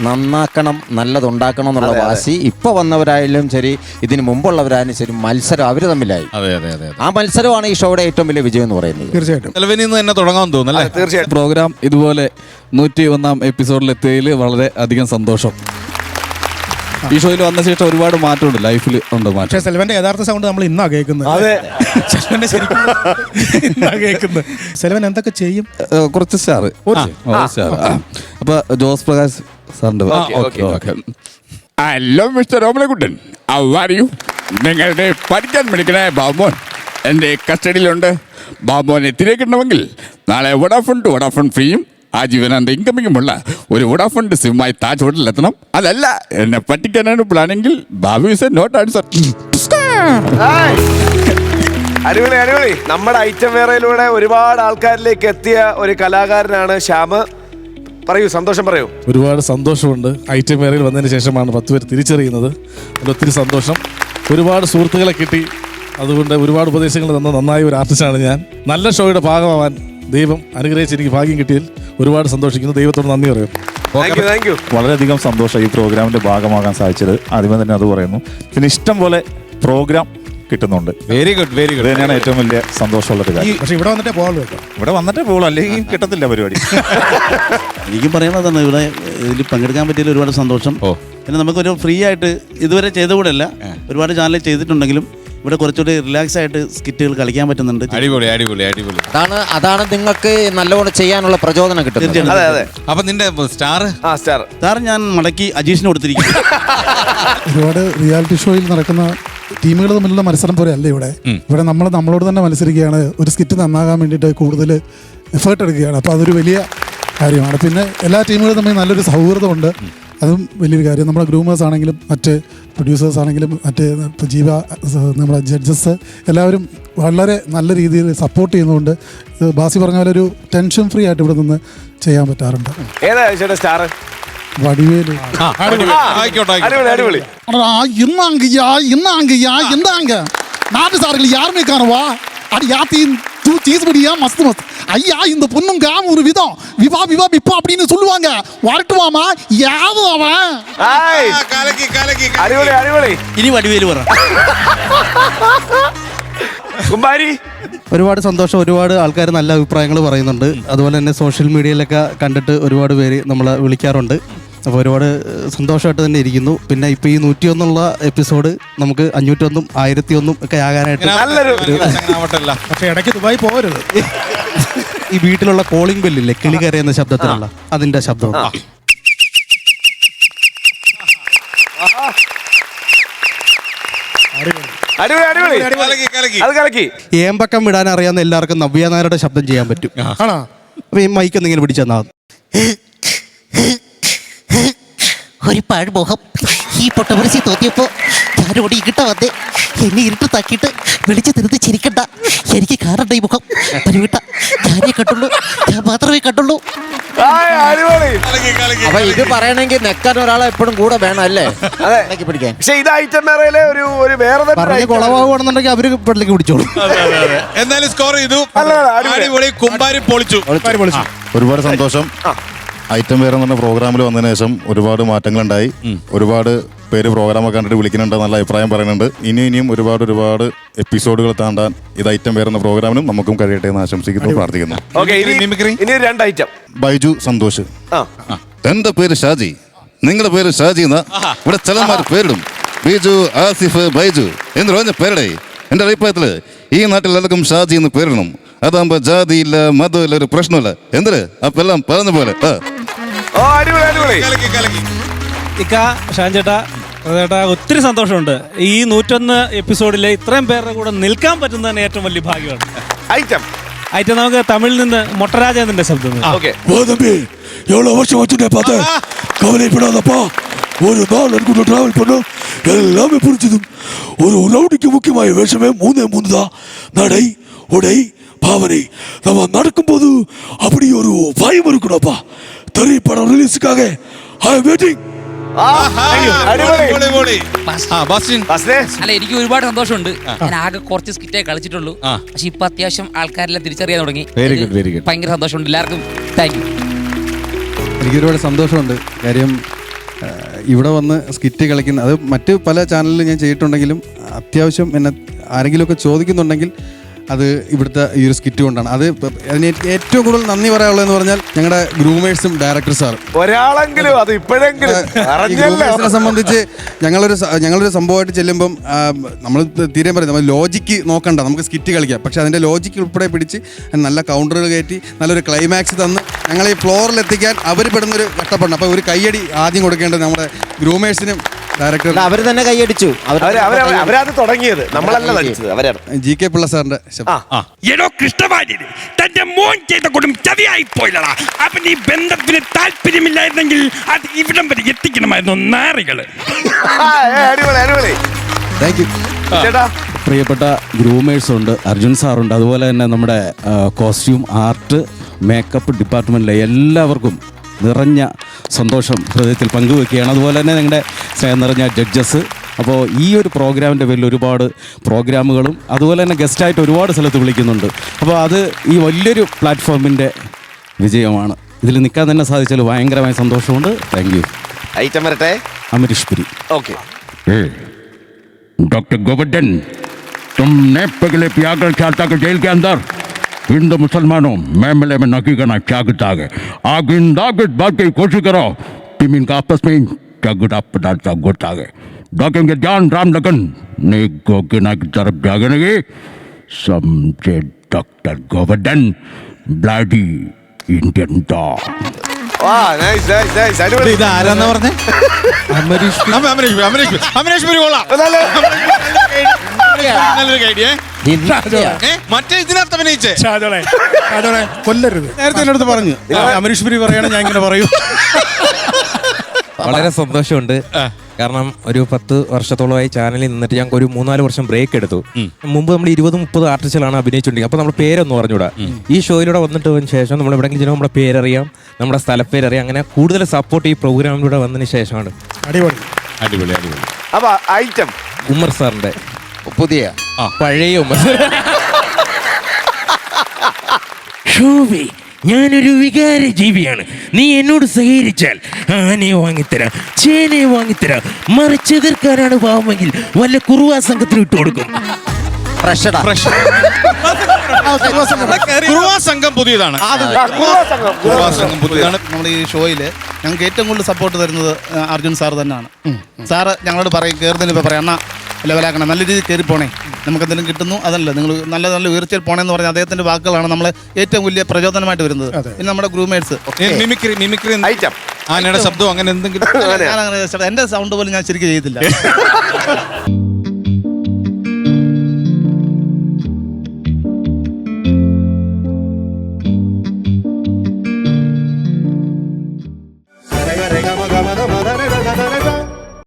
നന്നാക്കണം നല്ലതുണ്ടാക്കണം എന്നുള്ള വാശി ഇപ്പൊ വന്നവരായാലും ശരി ഇതിന് മുമ്പുള്ളവരായാലും ശരി മത്സരം അവർ തമ്മിലായി. അതെ അതെ അതെ ആ മത്സരമാണ് ഈ ഷോയുടെ ഏറ്റവും വലിയ വിജയം എന്ന് പറയുന്നത്. തീർച്ചയായിട്ടും. സെലവനിൽ നിന്ന് തന്നെ തുടങ്ങാൻ തോന്നുന്നു അല്ലേ? തീർച്ചയായിട്ടും. പ്രോഗ്രാം ഇതുപോലെ നൂറ്റി ഒന്നാം എപ്പിസോഡിലെത്തിയതിൽ വളരെ അധികം സന്തോഷം. ഈ ഷോയിൽ വന്ന ശേഷം ഒരുപാട് മാറ്റമുണ്ട് ലൈഫിൽ ഉണ്ട് മാറ്റം. പക്ഷേ സെൽവന്റെ യഥാർത്ഥ സൗണ്ട് നമ്മൾ ഇന്നാ കേൾക്കുന്നത്. അതെ. സെൽവന്റെ ശരിക്കും ഇന്നാ കേൾക്കുന്നത്. സെൽവൻ എന്തൊക്കെ ചെയ്യും? ഏഹ് കുറച്ച് സ്റ്റാർ. സ്റ്റാർ. അപ്പൊ ജോസ് പ്രകാശ് സാറിന്റെ okay okay hello mister Omalakuttan you നിങ്ങളുടെ പഠിക്കാൻ പഠിക്കണേ ബാബോൻ എന്റെ കസ്റ്റഡിയിലുണ്ട്. ബാബോൻ തിരികെ കിട്ടണമെങ്കിൽ നാളെ വോഡാഫോൺ ടു വോഡാഫോൺ ഫ്രീയും ആജീവനാന്ത ഇൻകമിങ്ങുമുള്ള ഒരു വോഡാഫോൺ സിമ്മായി താജ് ഹോട്ടലിൽ എത്തണം. അതല്ല എന്നെ പറ്റിക്കാനാണ് പ്ലാനെങ്കിൽ Babu is a not answer. അടിപൊളി അടിപൊളി. നമ്മുടെ ഐറ്റം വേറയിലൂടെ ഒരുപാട് ആൾക്കാരിലേക്ക് എത്തിയ ഒരു കലാകാരനാണ് ശ്യാം പറയൂ സന്തോഷം പറയൂ. ഒരുപാട് സന്തോഷമുണ്ട്. ഐ ടി വേറയിൽ വന്നതിന് ശേഷമാണ് പത്ത് പേര് തിരിച്ചറിയുന്നത്. അതിൽ ഒത്തിരി സന്തോഷം. ഒരുപാട് സുഹൃത്തുക്കളെ കിട്ടി. അതുകൊണ്ട് ഒരുപാട് ഉപദേശങ്ങൾ തന്ന നന്നായ ഒരു ആർട്ടിസ്റ്റാണ് ഞാൻ. നല്ല ഷോയുടെ ഭാഗമാവാൻ ദൈവം അനുഗ്രഹിച്ച് എനിക്ക് ഭാഗ്യം കിട്ടിയതിൽ ഒരുപാട് സന്തോഷിക്കുന്നു. ദൈവത്തോട് നന്ദി പറയും വളരെയധികം സന്തോഷം ഈ പ്രോഗ്രാമിന്റെ ഭാഗമാകാൻ സാധിച്ചത്. ആദ്യമേ തന്നെ അത് പറയുന്നു. പിന്നെ ഇഷ്ടം പോലെ പ്രോഗ്രാം കിട്ടുന്നുണ്ട്. വെരി ഗുഡ് വെരി ഇത് ഗുഡ് തന്നെയാണ് ഏറ്റവും വലിയ സന്തോഷമുള്ള ഒരു കാര്യം. പക്ഷെ ഇവിടെ വന്നിട്ടേ പോകാൻ കേട്ടോ. ഇവിടെ വന്നിട്ടേ പോകുള്ളൂ അല്ലെങ്കിൽ കിട്ടത്തില്ല പരിപാടി. എനിക്ക് തന്നെ ഇവിടെ ഇതിൽ പങ്കെടുക്കാൻ പറ്റിയതിൽ ഒരുപാട് സന്തോഷം. ഓ. പിന്നെ നമുക്കൊരു ഫ്രീ ആയിട്ട് ഇതുവരെ ചെയ്തുകൂടല്ല അല്ല ഒരുപാട് ചാനൽ ചെയ്തിട്ടുണ്ടെങ്കിലും ഇവിടെ കുറച്ചുകൂടി റിലാക്സ് ആയിട്ട് സ്കിറ്റുകൾ കളിക്കാൻ പറ്റുന്നുണ്ട്. അടിപൊളി അടിപൊളി അടിപൊളി. അതാണ് അതാണ് നിങ്ങൾക്ക് നല്ലപോലെ ചെയ്യാനുള്ള പ്രചോദനം കിട്ടുന്നത്. തീർച്ചയായിട്ടും. അതെ അതെ. അപ്പൊ നിന്റെ സ്റ്റാർ ആ സ്റ്റാർ സാർ ഞാൻ മടക്കി അജീഷിന് കൊടുത്തിരിക്കുന്നു. ഒരുപാട് റിയാലിറ്റി ഷോയിൽ നടക്കുന്ന ടീമുകൾ തമ്മിലുള്ള മത്സരം പോലെ അല്ല ഇവിടെ ഇവിടെ നമ്മൾ നമ്മളോട് തന്നെ മത്സരിക്കുകയാണ്. ഒരു സ്കിറ്റ് നന്നാകാൻ വേണ്ടിയിട്ട് കൂടുതൽ എഫേർട്ട് എടുക്കുകയാണ്. അപ്പോൾ അതൊരു വലിയ കാര്യമാണ്. പിന്നെ എല്ലാ ടീമുകളും തമ്മിൽ നല്ലൊരു സൗഹൃദമുണ്ട്. അതും വലിയൊരു കാര്യം. നമ്മുടെ ഗ്രൂമേഴ്സ് ആണെങ്കിലും മറ്റ് പ്രൊഡ്യൂസേഴ്സ് ആണെങ്കിലും മറ്റ് ഇപ്പോൾ ജീവ നമ്മുടെ ജഡ്ജസ് എല്ലാവരും വളരെ നല്ല രീതിയിൽ സപ്പോർട്ട് ചെയ്യുന്നതുകൊണ്ട് ബാസി പറഞ്ഞ പോലെ ഒരു ടെൻഷൻ ഫ്രീ ആയിട്ട് ഇവിടെ നിന്ന് ചെയ്യാൻ പറ്റാറുണ്ട്. ഏതാ സ്റ്റാർ വടിവേല് ആയിക്കോട്ടെ ആയിക്കോട്ടെ അടിപൊളി അടിപൊളി அடடா என்னங்கய்யா என்னங்கய்யா என்னங்க நாட்டு சார்கள் யாருமே காணவா அடி யாத்தின் தூ சீஸ் படியா மஸ்து மஸ்து ஐயா இந்த பொண்ணும் காம ஒரு விதம் விவா விவா விப்பா அப்படின்னு சொல்லுவாங்க வரட்டுவாமா யாவும் அவன் ഹായ് ആ, കലക്കി കലക്കി കലക്കി. അടിപൊളി അടിപൊളി ഇനി വടിവേല് പറ കുമ്പാരി ഒരുപാട് സന്തോഷം ഒരുപാട് ആൾക്കാർ നല്ല അഭിപ്രായങ്ങൾ പറയുന്നുണ്ട് അതുപോലെ തന്നെ സോഷ്യൽ മീഡിയയിലൊക്കെ കണ്ടിട്ട് ഒരുപാട് പേര് നമ്മളെ വിളിക്കാറുണ്ട് അപ്പോൾ ഒരുപാട് സന്തോഷമായിട്ട് തന്നെ ഇരിക്കുന്നു. പിന്നെ ഇപ്പം ഈ നൂറ്റിയൊന്നുള്ള എപ്പിസോഡ് നമുക്ക് അഞ്ഞൂറ്റൊന്നും ആയിരത്തി ഒന്നും ഒക്കെ ആകാനായിട്ട്. പക്ഷെ ഇടയ്ക്ക് ദുബായി പോകരുത്. ഈ വീട്ടിലുള്ള കോളിംഗ് ബെല്ലില്ലേ കിളി കരയുന്ന ശബ്ദത്തിലുള്ള അതിന്റെ ശബ്ദം. ഏമ്പക്കം വിടാൻ അറിയാവുന്ന എല്ലാവർക്കും നവ്യ നായരുടെ ശബ്ദം ചെയ്യാൻ പറ്റും. അപ്പൊ ഈ മൈക്ക് എന്തെങ്കിലും പിടിച്ചെന്നാ ഒരു മുഖം ഈ പൊട്ടപുരസി തോന്നിയപ്പോൾ ഞാനോട് ഇങ്ങോട്ട് വന്നേ. എന്നെ ഇരുട്ട് താക്കിയിട്ട് വിളിച്ചു തിരുന്ന് ചിരിക്കണ്ട. എനിക്ക് കാണണ്ട ഈ മുഖം. പരിവിട്ട ഞാനേ കണ്ടുള്ളൂ. ഞാൻ മാത്രമേ കണ്ടുള്ളൂ. അപ്പൊ ഇത് പറയണമെങ്കിൽ നെക്കാൻ ഒരാളെ എപ്പോഴും കൂടെ വേണം അല്ലേ? പിടിക്കാൻ. പക്ഷെ ഇത് ഐറ്റം വേറയിലെ ഒരു ഒരു വേറെ തന്നെ ഒരു പറഞ്ഞ് item. കുളവാകുവാണെന്നുണ്ടെങ്കിൽ അവർ പെട്ടിലേക്ക് പിടിച്ചോളും. എന്നാലും സ്കോർ ചെയ്തു. അല്ല, അടിപൊളി. അടിപൊളി. കുമ്പാരി പൊളിച്ചു. ഒരുപാട് സന്തോഷം. ഐറ്റം വേറെ എന്ന് പറഞ്ഞ പ്രോഗ്രാമിൽ വന്നതിന് ശേഷം ഒരുപാട് മാറ്റങ്ങളുണ്ടായി. ഒരുപാട് പേര് പ്രോഗ്രാമൊക്കെ കണ്ടിട്ട് വിളിക്കുന്നുണ്ട് നല്ല അഭിപ്രായം പറയുന്നുണ്ട്. ഇനിയും ഇനിയും ഒരുപാട് ഒരുപാട് എപ്പിസോഡുകൾ താണ്ടാൻ ഇത് ഐറ്റം വേറെ എന്ന പ്രോഗ്രാമിനും നമുക്കും കഴിയട്ടെ എന്ന് ആശംസിക്കുന്നു പ്രാർത്ഥിക്കുന്നു. ഓക്കെ ഇനി രണ്ട് ഐറ്റം ബൈജു സന്തോഷ്. ആ. എന്റെ പേര് ഷാജി. നിങ്ങളുടെ പേര് ഷാജി എന്നാ ഇവിടെ ചിലന്മാർ പേരിടും. ബിജു ആസിഫ് ബൈജു എന്ന് പറഞ്ഞ പേരുടെ. എന്റെ അഭിപ്രായത്തിൽ ഈ നാട്ടിൽ എല്ലാവർക്കും ഷാജി എന്ന് പേരിടണം. അതാകുമ്പോ ജാതി ഇല്ല മതം ഇല്ല ഒരു പ്രശ്നമില്ല. എന്തര് അപ്പൊ എല്ലാം പറഞ്ഞ പോലെ. ഇക്ക ഒത്തിരി സന്തോഷമുണ്ട്. ഈ നൂറ്റൊന്ന് എപ്പിസോഡിലെ ഇത്രയും പേരുടെ കൂടെ നിൽക്കാൻ പറ്റുന്നതാണ് ഏറ്റവും വലിയ ഭാഗ്യമാണ്. ഐറ്റം ഐറ്റം നമുക്ക് തമിഴിൽ നിന്ന് മൊട്ടരാജേന്ദ്രന്റെ ശബ്ദം ഒരു வருஷம் வச்சுட்டே பார்த்தேன் கவலைப்படாதப்பா ஒரு நாள் என்கூட டிராவல் பண்ணோம் எல்லாமே புரிஞ்சுது ஒரு ரவுடிக்கு முக்கியமான பாவனை நம்ம நடக்கும்போது அப்படி ஒரு பயம் இருக்கணும்ப்பா திரைப்படம் ரிலீஸுக்காக ஐ வெயிட்டிங் അടിപൊളി പൊളി പൊളി ആ ബാസ്റ്റിൻ ബസ്സേ അല്ല എനിക്ക് ഒരുപാട് സന്തോഷമുണ്ട് ഞാൻ ആകെ കുറച്ച് സ്കിറ്റേ കളിച്ചിട്ടുള്ളൂ ആ. പക്ഷെ ഇപ്പൊ അത്യാവശ്യം ആൾക്കാരെല്ലാം തിരിച്ചറിയാൻ തുടങ്ങി Very ഇത് good, very good. ഭയങ്കര സന്തോഷമുണ്ട് എല്ലാവർക്കും താങ്ക് യു എനിക്ക് ഒരുപാട് സന്തോഷമുണ്ട് കാര്യം ഇവിടെ വന്ന് സ്കിറ്റ് കളിക്കുന്ന അത് മറ്റ് പല ചാനലിലും ഞാൻ ചെയ്തിട്ടുണ്ടെങ്കിലും അത്യാവശ്യം എന്നെ ആരെങ്കിലുമൊക്കെ ചോദിക്കുന്നുണ്ടെങ്കിൽ അത് ഇവിടുത്തെ ഈ ഒരു സ്കിറ്റ് കൊണ്ടാണ്. അത് അതിന് ഏറ്റവും കൂടുതൽ നന്ദി പറയാനുള്ളതെന്ന് പറഞ്ഞാൽ ഞങ്ങളുടെ ഗ്രൂമേഴ്സും ഡയറക്ടർ സാർ ഒരാളെങ്കിലും അത് ഇപ്പോഴെങ്കിലും ഗ്രൂമേഴ്സിനെ സംബന്ധിച്ച് ഞങ്ങളൊരു ഞങ്ങളൊരു സംഭവമായിട്ട് ചെല്ലുമ്പം നമ്മൾ തീരെ പറയും നമ്മൾ ലോജിക്ക് നോക്കണ്ട നമുക്ക് സ്കിറ്റ് കളിക്കാം. പക്ഷെ അതിന്റെ ലോജിക്ക് ഉൾപ്പെടെ പിടിച്ച് നല്ല കൗണ്ടറുകൾ കയറ്റി നല്ലൊരു ക്ലൈമാക്സ് തന്ന് ഞങ്ങളെ ഈ ഫ്ലോറിൽ എത്തിക്കാൻ അവർ പെടുന്നൊരു കഷ്ടപ്പെടണം അപ്പോൾ ഒരു കയ്യടി ആദ്യം കൊടുക്കേണ്ടത് നമ്മുടെ ഗ്രൂമേഴ്സിനും ഡയറക്ടർ അവർ തന്നെ കൈയടിച്ചു. അവർ അവർ അവരത് തുടങ്ങിയത്. നമ്മളല്ല നടിച്ചത് അവരാണ്. ജി കെ പിള്ള സാറിന്റെ എടോ കൃഷ്ണവാര്യര് തന്റെ മോൻ ചെയ്ത കൊടും ചതിയായി പോയില്ലടാ. അവൻ ഈ ബന്ധത്തിന് താല്പര്യമില്ലായിരുന്നെങ്കിൽ അത് ഇവിടം വരെ എത്തിക്കണമായിരുന്നു നാറികൾ. താങ്ക് യു ചേട്ടാ. പ്രിയപ്പെട്ട ഗ്രൂമേഴ്സ് ഉണ്ട് അർജുൻ സാറുണ്ട് അതുപോലെ തന്നെ നമ്മുടെ കോസ്റ്റ്യൂം ആർട്ട് മേക്കപ്പ് ഡിപ്പാർട്ട്മെന്റിലെ എല്ലാവർക്കും നിറഞ്ഞ സന്തോഷം ഹൃദയത്തിൽ പങ്കുവെക്കുകയാണ് അതുപോലെ തന്നെ ഞങ്ങളുടെ സ്നേഹം നിറഞ്ഞ ജഡ്ജസ് അപ്പോൾ ഈ ഒരു പ്രോഗ്രാമിൻ്റെ പേരിൽ ഒരുപാട് പ്രോഗ്രാമുകളും അതുപോലെ തന്നെ ഗസ്റ്റായിട്ട് ഒരുപാട് സ്ഥലത്ത് വിളിക്കുന്നുണ്ട് അപ്പോൾ അത് ഈ വലിയൊരു പ്ലാറ്റ്ഫോമിൻ്റെ വിജയമാണ് ഇതിൽ നിൽക്കാൻ തന്നെ സാധിച്ചാൽ ഭയങ്കരമായ സന്തോഷമുണ്ട് താങ്ക് യു ഐറ്റം വരട്ടെ അമരീഷ് പുരി ഓക്കെ डॉक्टर गोवर्धन तुमने पगले पियाकर चाहता कि जेल के अंदर हिंदू मुसलमानों मैं मिले में नकी करना चाहता है आगिंदा की बात की कोशिश करो तुम इनका आपस में चगड़ा पदार्थ गोता है डॉक्टर के जान राम लगन ने गोगिना की तरफ जागने समझे doctor Govardhan bloody Indian dog വാ നൈസ് നൈസ് നൈസ് അടിപൊളി ഇത് ആരാന്നാ പറഞ്ഞേ അമരീഷ് പുരി, അമരീഷ് പുരി. അമരീഷ് പുരി കൊള്ളാം നല്ല- നല്ലൊരു ഐഡിയ മറ്റേ ഇതിനകത്ത് അഭിനയിച്ചേ? കൊല്ലരുത്. നേരത്തെ എന്നോട് പറഞ്ഞു. അമരീഷ് പുരി പറയണ ഞാൻ ഇങ്ങനെ പറയൂ. വളരെ സന്തോഷമുണ്ട്. കാരണം ഒരു പത്ത് വർഷത്തോളമായി ചാനലിൽ നിന്നിട്ട് ഞങ്ങൾക്ക് ഒരു മൂന്നാൽ വർഷം ബ്രേക്ക് എടുത്തു. മുമ്പ് നമ്മൾ ഇരുപത് മുപ്പത് ആർട്ടിസ്റ്റുകളാണ് അഭിനയിച്ചിട്ടുണ്ടെങ്കിൽ അപ്പോൾ നമ്മുടെ പേരൊന്നും പറഞ്ഞുകൂടാ ഈ ഷോയിലൂടെ വന്നിട്ട് ശേഷം നമ്മൾ എവിടെയെങ്കിലും ചെയ്യുമ്പോൾ നമ്മുടെ പേരറിയാം നമ്മുടെ സ്ഥലപ്പേരറിയാം. അങ്ങനെ കൂടുതൽ സപ്പോർട്ട് ഈ പ്രോഗ്രാമിലൂടെ വന്നതിന് ശേഷമാണ്. അടിപൊളി. അടിപൊളി അടിപൊളി. അപ്പൊ ഐറ്റം ഉമ്മർ സാറിന്റെ പുതിയ. പഴയ ഷൂബി ഷോവി ഞാനൊരു വികാര ജീവിയാണ് നീ എന്നോട് സഹകരിച്ചാൽ ആനയെ വാങ്ങിത്തരാം ചേനയെ വാങ്ങിത്തരാം. മറിച്ചെതിർക്കാനാണ് പാവമെങ്കിൽ വല്ല കുറുവാ സംഘത്തിന് ഇട്ട് കൊടുക്കും. സംഘം. പുതിയതാണ്. കുറുവാ സംഘം. പുതിയതാണ്. നമ്മുടെ ഈ ഷോയിൽ ഞങ്ങൾക്ക് ഏറ്റവും കൂടുതൽ സപ്പോർട്ട് തരുന്നത് അർജുൻ സാർ തന്നെയാണ്. സാറ് ഞങ്ങളോട് പറയും കയറുന്നതിന് ഇപ്പൊ പറയാം അണ്ണാ ലെവലാക്കണം. നല്ല രീതിയിൽ കയറി പോണേ. നമുക്ക് എന്തെങ്കിലും കിട്ടുന്നു അതല്ല നിങ്ങൾ നല്ല നല്ല ഉയർച്ചയിൽ പോണേന്ന് പറഞ്ഞാൽ അദ്ദേഹത്തിന്റെ വാക്കുകളാണ് നമ്മളെ ഏറ്റവും വലിയ പ്രചോദനമായിട്ട് വരുന്നത്. പിന്നെ നമ്മുടെ ഗ്രൂമേഴ്സ് മിമിക്രി മിമിക്രി ഐറ്റം. ആനയുടെ ശബ്ദം അങ്ങനെ എന്തെങ്കിലും? എന്റെ അങ്ങനെ എന്റെ സൗണ്ട് പോലും ഞാൻ ശരിക്കും ചെയ്തില്ല.